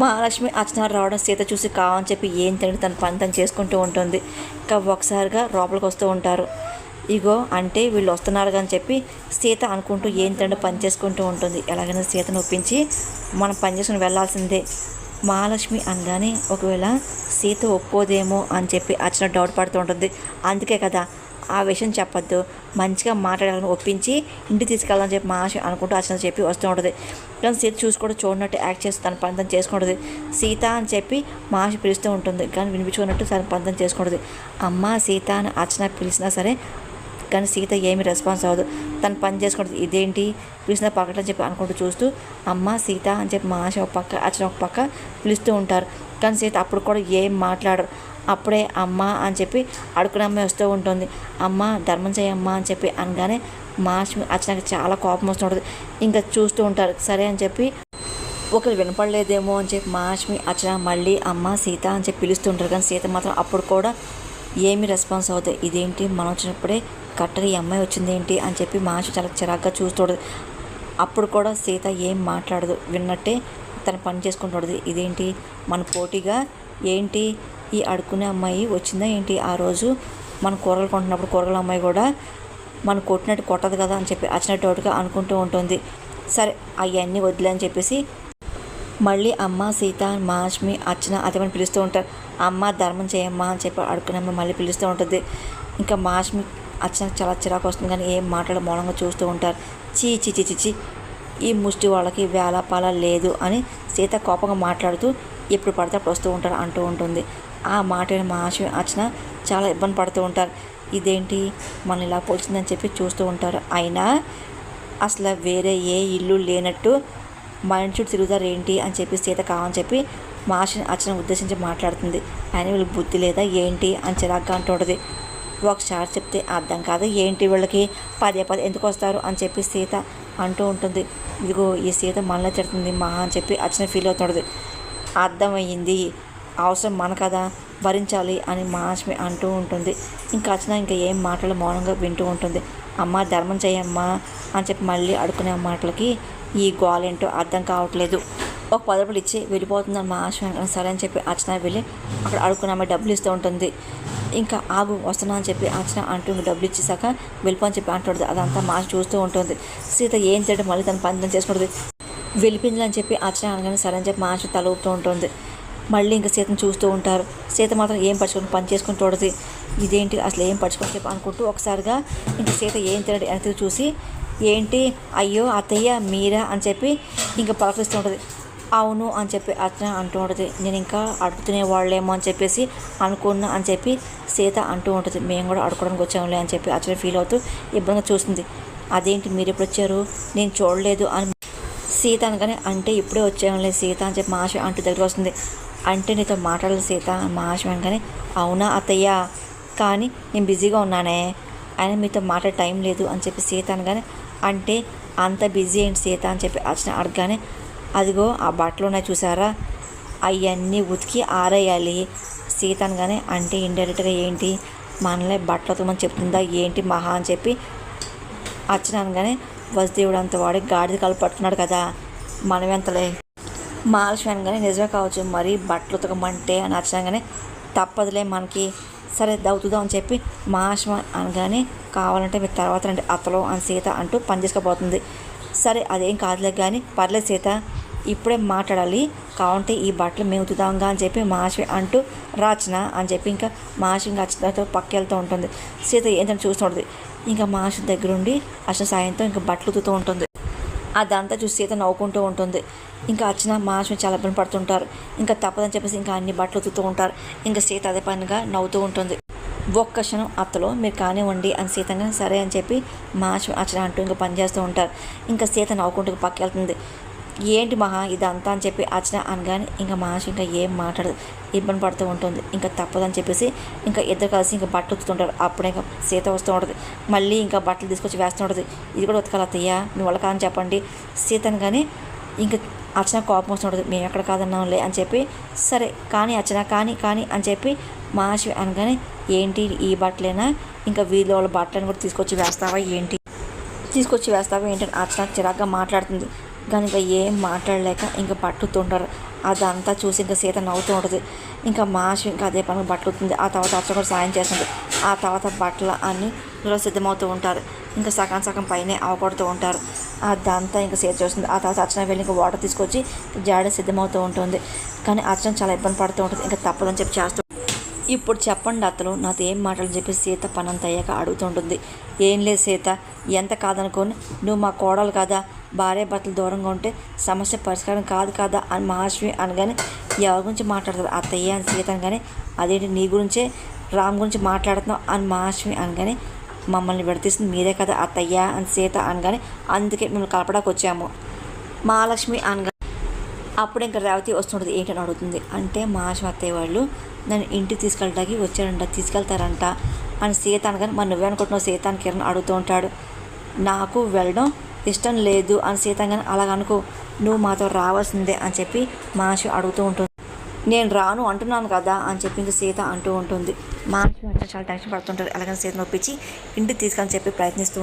మహాలక్ష్మి అర్చన రావడం సీత చూసి కావని చెప్పి ఏం తిరిగి తన పని తను చేసుకుంటూ ఉంటుంది. ఇంకా ఒకసారిగా లోపలికి వస్తూ ఉంటారు. ఇగో అంటే వీళ్ళు వస్తున్నారు అని చెప్పి సీత అనుకుంటూ ఏం తిండి పని చేసుకుంటూ ఉంటుంది. ఎలాగైనా సీతను ఒప్పించి మనం పని చేసుకుని వెళ్ళాల్సిందే. మహాలక్ష్మి అనగానే ఒకవేళ సీత ఒప్పోదేమో అని చెప్పి అర్చన డౌట్ పడుతూ ఉంటుంది. అందుకే కదా ఆ విషయం చెప్పొద్దు. మంచిగా మాట్లాడాలని ఒప్పించి ఇంటికి తీసుకెళ్ళాలని చెప్పి మహాశి అనుకుంటూ అర్చన చెప్పి వస్తూ ఉంటుంది. కానీ సీత చూసుకుంటూ చూడనట్టు యాక్ట్ చేస్తూ తన పంతం చేసుకుంటుంది. సీత అని చెప్పి మహాశి పిలుస్తూ ఉంటుంది. కానీ వినిపించుకున్నట్టు తన పంతం చేసుకుంటుంది. అమ్మ సీత అని అర్చన పిలిచినా సరే కానీ సీత ఏమి రెస్పాన్స్ అవ్వదు. తను పని చేసుకుంటుంది. ఇదేంటి? పిలిచిన పక్కన చెప్పి అనుకుంటూ చూస్తూ అమ్మ సీత అని చెప్పి మహాశ ఒక పక్క అర్చన ఒక పక్క పిలుస్తూ ఉంటారు. కానీ సీత అప్పుడు కూడా ఏం మాట్లాడరు. అప్పుడే అమ్మ అని చెప్పి అడుకునే అమ్మాయి వస్తూ ఉంటుంది. అమ్మ ధర్మం చేయమ్మ అని చెప్పి అనగానే మహాలక్ష్మి అచ్చనకి చాలా కోపం వస్తూ ఉంటుంది ఇంకా చూస్తూ ఉంటారు. సరే అని చెప్పి ఒకరు వినపడలేదేమో అని చెప్పి మహాలక్ష్మి అచ్చన మళ్ళీ అమ్మ సీత అని చెప్పి పిలుస్తుంటారు కానీ సీత మాత్రం అప్పుడు కూడా ఏమి రెస్పాన్స్ అవుతాయి ఇదేంటి? మనం వచ్చినప్పుడే కట్టగా ఈ అమ్మాయి వచ్చింది ఏంటి అని చెప్పి మహాలక్ష్మి చాలా చిరాగ్గా చూస్తుండదు అప్పుడు కూడా సీత ఏం మాట్లాడదు. విన్నట్టే తను పని చేసుకుంటుంది ఇదేంటి? మన పోటీగా? ఏంటి? ఈ అడుక్కునే అమ్మాయి వచ్చిందా ఏంటి? ఆ రోజు మన కూరలు కొంటున్నప్పుడు కూరగాయల అమ్మాయి కూడా మనం కొట్టినట్టు కొట్టదు కదా అని చెప్పి వచ్చినట్టు డౌట్గా అనుకుంటూ ఉంటుంది. సరే అవన్నీ వదిలే అని చెప్పేసి మళ్ళీ అమ్మ సీత మహాలక్ష్మి అర్చన అదేమని పిలుస్తూ ఉంటారు. అమ్మ ధర్మం చేయమ్మా అని చెప్పి అడుక్కునమ్మ మళ్ళీ పిలుస్తూ ఉంటుంది. ఇంకా మహాలక్ష్మి అర్చన చాలా చిరాకు వస్తుంది కానీ ఏం మాట్లాడ మౌనంగా చూస్తూ ఉంటారు. చీ చీ చీ చీ, ఈ ముష్టి వాళ్ళకి వేళపాల లేదు అని సీత కోపంగా మాట్లాడుతూ ఎప్పుడు పడితే అప్పుడు వస్తూ ఉంటారు అంటూ ఉంటుంది. ఆ మాట విని మహాలక్ష్మి అర్చన చాలా ఇబ్బంది పడుతూ ఉంటారు. ఇదేంటి? మనం ఇలా పోల్చిందని చెప్పి చూస్తూ ఉంటారు. అయినా అసలు వేరే ఏ ఇల్లు లేనట్టు మా ఇంటి చుట్టూ తిరుగుతారు ఏంటి అని చెప్పి సీత కావని చెప్పి మాషిని అర్చన ఉద్దేశించి మాట్లాడుతుంది. ఆయన వీళ్ళకి బుద్ధి లేదా ఏంటి అని చిరాగ్గా అంటుంటుంది ఒకసారి చెప్తే అర్థం కాదు. ఏంటి వీళ్ళకి? పదే పదే ఎందుకు వస్తారు అని చెప్పి సీత అంటూ ఉంటుంది. ఇదిగో ఈ సీత మనలో తిడుతుంది మహా అని చెప్పి అర్చన ఫీల్ అవుతుంటుంది. అర్థమయ్యింది. అవసరం మన కదా భరించాలి అని మహాలక్ష్మి అంటూ ఉంటుంది. ఇంకా అర్చన ఇంకా ఏం మాటలు మౌనంగా వింటూ ఉంటుంది. అమ్మ ధర్మం చేయమ్మా అని చెప్పి మళ్ళీ అడుకునే మాటలకి ఈ గోలేంటో అర్థం కావట్లేదు. ఒక పది రూపాయలు ఇచ్చి వెళ్ళిపోతుందని మహాలక్ష్మి అనగానే సరే అని చెప్పి అర్చన వెళ్ళి అక్కడ అడుక్కునే అమ్మాయి డబ్బులు ఇస్తూ ఉంటుంది. ఇంకా ఆగు వస్తున్నా అని చెప్పి అర్చన అంటూ డబ్బులు ఇచ్చేసాక వెళ్ళిపో అని చెప్పి అంటుంది. అదంతా మాస్ చూస్తూ ఉంటుంది. సీత ఏం చేయడం మళ్ళీ తన పని చేసుకుంటుంది. వెళ్ళిపోయిందని చెప్పి అర్చన అనగానే సరే అని చెప్పి మహాలక్ష్మి తల ఊపుతూ ఉంటుంది. మళ్ళీ ఇంకా సీతను చూస్తూ ఉంటారు. సీత మాత్రం ఏం పడుచుకొని పని చేసుకుంటూ చూడదు ఇదేంటి? అసలు ఏం పడుచుకొని చెప్పి అనుకుంటూ ఒకసారిగా ఇంకా సీత ఏం తినడు అని చూసి ఏంటి? అయ్యో అత్తయ్య మీరా? అని చెప్పి ఇంకా పలకరిస్తూ ఉంటుంది. అవును అని చెప్పి అతను అంటూ ఉంటుంది. నేను ఇంకా అడుగుతునే వాళ్ళేమో అని చెప్పేసి అనుకున్నా అని చెప్పి సీత అంటూ ఉంటుంది. మేము కూడా అడుకోవడానికి వచ్చాములే అని చెప్పి అతను ఫీల్ అవుతూ ఇబ్బందిగా చూస్తుంది. అదేంటి? మీరు ఎప్పుడు వచ్చారు నేను చూడలేదు అని సీత అనగానే అంటే ఇప్పుడే వచ్చాములే సీత అని చెప్పి మహాశివ అంటూ దగ్గర వస్తుంది. అంటే నీతో మాట్లాడాలి సీత మహాశివ అనగానే అవునా అత్తయ్య కానీ నేను బిజీగా ఉన్నానే ఆయన మీతో మాట్లాడే టైం లేదు అని చెప్పి సీత అనగానే అంటే అంత బిజీ ఏంటి సీత అని చెప్పి అర్చన అడగానే అదిగో ఆ బట్టలు ఉన్నాయి చూసారా? అవన్నీ ఉతికి ఆరేయాలి సీత అనగానే అంటే ఇండైరెక్ట్గా ఏంటి? మనలే బట్టలతో మనం చెప్తుందా? ఏంటి మహా? అని చెప్పి అర్చన అనగానే వసుదేవుడు అంత వాడి గాడిద కాలు పట్టుకున్నాడు కదా. మనమెంతలే. మహాలక్ష్మి అనగానే నిజమే కావచ్చు. మరి బట్టలు ఉతకమంటే అని అనగానే తప్పదులే మనకి. సరే దవుతుందా అని చెప్పి మహాలక్ష్మి అనగానే కావాలంటే మీరు తర్వాత రండి. అత్తలో అని సీత అంటూ పని చేసుకుపోతుంది. సరే అదేం కాదులే కానీ పర్లేదు సీత. ఇప్పుడే మాట్లాడాలి. కావంటే ఈ బట్టలు మేము ఉతుదాంగా అని చెప్పి మహాశి అంటూ రాచన అని చెప్పి ఇంకా మహాశి ఇంకా అచ్చతో పక్కెళ్తూ ఉంటుంది. సీత ఏంటని చూస్తుంటుంది ఇంకా మహాశి దగ్గరుండి అర్చన సాయంతో ఇంకా బట్టలు ఉతుతూ ఉంటుంది. అదంతా చూసి సీత నవ్వుకుంటూ ఉంటుంది. ఇంకా అర్చన మహాలక్ష్మి చాలా ఇబ్బంది పడుతుంటారు. ఇంకా తప్పదని చెప్పేసి ఇంకా అన్ని బట్టలు ఉతుతూ ఉంటారు. ఇంకా సీత అదే పనిగా నవ్వుతూ ఉంటుంది. ఒక్క క్షణం అత్తలో మీరు కానివ్వండి అని సీతంగా సరే అని చెప్పి మహాలక్ష్మి అర్చన అంటూ ఇంకా పనిచేస్తూ ఉంటారు. ఇంకా సీత నవ్వుకుంటూ పక్కెళ్తుంది ఏంటి మహా ఇదంతా అని చెప్పి అర్చన అనగానే ఇంకా మహర్షి ఇంకా ఏం మాట్లాడదు ఇబ్బంది పడుతూ ఉంటుంది. ఇంకా తప్పదని చెప్పేసి ఇంకా ఇద్దరు కలిసి ఇంకా బట్టలు ఉతుకుతుంటారు. అప్పుడే ఇంకా సీత వస్తూ ఉంటుంది. మళ్ళీ ఇంకా బట్టలు తీసుకొచ్చి వేస్తూ ఉంటుంది. ఇది కూడా ఉతకాలి అత్తయ్యా? మీ వాళ్ళ కాదని చెప్పండి. సీతను కానీ ఇంకా అర్చన కోపం వస్తుంటుంది మేము ఎక్కడ కాదన్నాంలే అని చెప్పి సరే కానీ అర్చన కానీ కానీ అని చెప్పి మహాశి అనగానే ఏంటి ఈ బట్టలేనా? ఇంకా వీధిలో వాళ్ళ బట్టలను కూడా తీసుకొచ్చి వేస్తావా ఏంటి? తీసుకొచ్చి వేస్తావా ఏంటి అని అర్చన చిరాగ్గా మాట్లాడుతుంది. కానీ ఏం మాట్లాడలేక ఇంకా పట్టుతుంటారు. అదంతా చూసి ఇంకా సీత నవ్వుతూ ఉంటుంది. ఇంకా మాషి ఇంకా అదే పని పట్టుతుంది ఆ తర్వాత అచ్చ కూడా సాయం చేస్తుంది. ఆ తర్వాత బట్టలు అన్నీ ఇందులో సిద్ధమవుతూ ఉంటారు. ఇంకా సగం సగం పైనే అవపడుతూ ఉంటారు. అదంతా ఇంకా సీత చేస్తుంది. ఆ తర్వాత అర్చన వెళ్ళి ఇంకా వాటర్ తీసుకొచ్చి జాడ సిద్ధమవుతూ ఉంటుంది. కానీ అర్చన చాలా ఇబ్బంది పడుతూ ఉంటుంది. ఇంకా తప్పదని చెప్పి చేస్తూ ఇప్పుడు చెప్పండి అతను నాతో ఏం మాటలు చెప్పి సీత పనంత అయ్యాక అడుగుతుంటుంది. ఏం లేదు సీత ఎంత కాదనుకోని నువ్వు మా కోడలు కదా? భార్య భర్తలు దూరంగా ఉంటే సమస్య పరిష్కారం కాదు కదా అని మహాశ్వి అనగానే ఎవరి గురించి మాట్లాడతారు అత్తయ్య అని సీత అనగానే అదేంటి నీ గురించే? రామ్ గురించి మాట్లాడుతున్నావు? అని మహాశ్వి అనగానే మమ్మల్ని విడతీస్తుంది మీరే కదా అత్తయ్య అని సీత అనగానే అందుకే మేము కలపడానికి వచ్చాము. మహాలక్ష్మి అనగా అప్పుడు ఇంకా రేవతి వస్తుంటుంది ఏంటని అడుగుతుంది? అంటే మా అత్తయ్య వాళ్ళు నన్ను ఇంటికి తీసుకెళ్ళడానికి వచ్చారంట తీసుకెళ్తారంట. అని సీత అనగానే మరి నువ్వే అనుకుంటున్నావు సీత అని కిరణ్ అడుగుతూ ఉంటాడు? నాకు వెళ్ళడం ఇష్టం లేదు. అని సీత కానీ అలాగ అనుకో నువ్వు మాతో రావాల్సిందే అని చెప్పి మహాశివ అడుగుతూ ఉంటుంది. నేను రాను అంటున్నాను కదా అని చెప్పి ఇంకా సీత అంటూ ఉంటుంది. మహాశివ అంటే చాలా టెన్షన్ పడుతుంటారు అలాగని సీత నొప్పించి ఇంటికి తీసుకొని చెప్పి ప్రయత్నిస్తూ